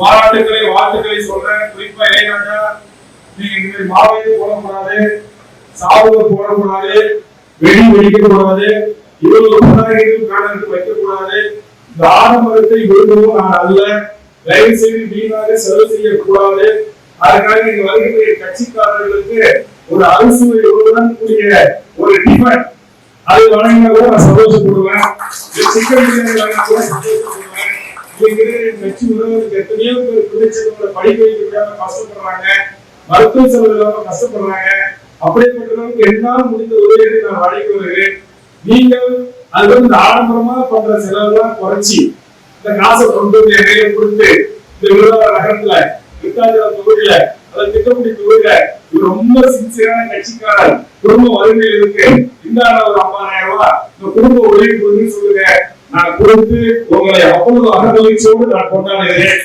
பாராட்டுக்களை வாழ்த்துக்களை சொல்றேன். குறிப்பா இளைஞராஜா நீங்க இந்த மாதிரி போடக்கூடாது சாவுல போடக்கூடாது வெடி வெடிக்க கூடாது இவ்வளவு பதாகைகள் பேனருக்கு வைக்கக்கூடாது. இந்த ஆடம்பரத்தை விரும்பவும் நான் அல்ல. தயவு செய்து வீணாக செலவு செய்யக்கூடாது. அதற்காக நீங்க வருகின்ற கட்சிக்காரர்களுக்கு ஒரு அறுசுவையுடன் கூடிய ஒரு டிஃபன். அது வழங்கினா கூட நான் சந்தோஷப்படுவேன். இந்த சிக்கன் பிரியாணி வழங்கினா கூட சந்தோஷப்படுவேன். இங்க இருக்கிற கட்சி எத்தனையோ பேர் பிள்ளைச்சலோட படிக்க வைக்க கஷ்டப்படுறாங்க. மருத்துவ செலவு இல்லாம கஷ்டப்படுறாங்க. அப்படிப்பட்டவங்களுக்கு என்னால் முடிந்த உதவியை நான் வழங்கி வருகிறேன் நீங்கள் அது வந்து இந்த ஆடம்பரமா பண்ற செலவெல்லாம் குறைச்சி இந்த காசை கொண்டு வந்து என் கொடுத்து இந்த விருதுநகர் நகரத்துல விருத்தாச்சலம் தொகுதியில அதாவது திட்டக்குடி தொகுதியில இவர் ரொம்ப சின்சியரான கட்சிக்காரர் குடும்ப வறுமையில் இருக்கு இந்த ஒரு ஐம்பதாயிரம் ரூபாய் இந்த குடும்ப உதவி சொல்லுங்க. நான் கொடுத்து உங்களை அவ்வளவு அகமகிழ்ச்சியோடு நான் கொண்டாடுகிறேன்.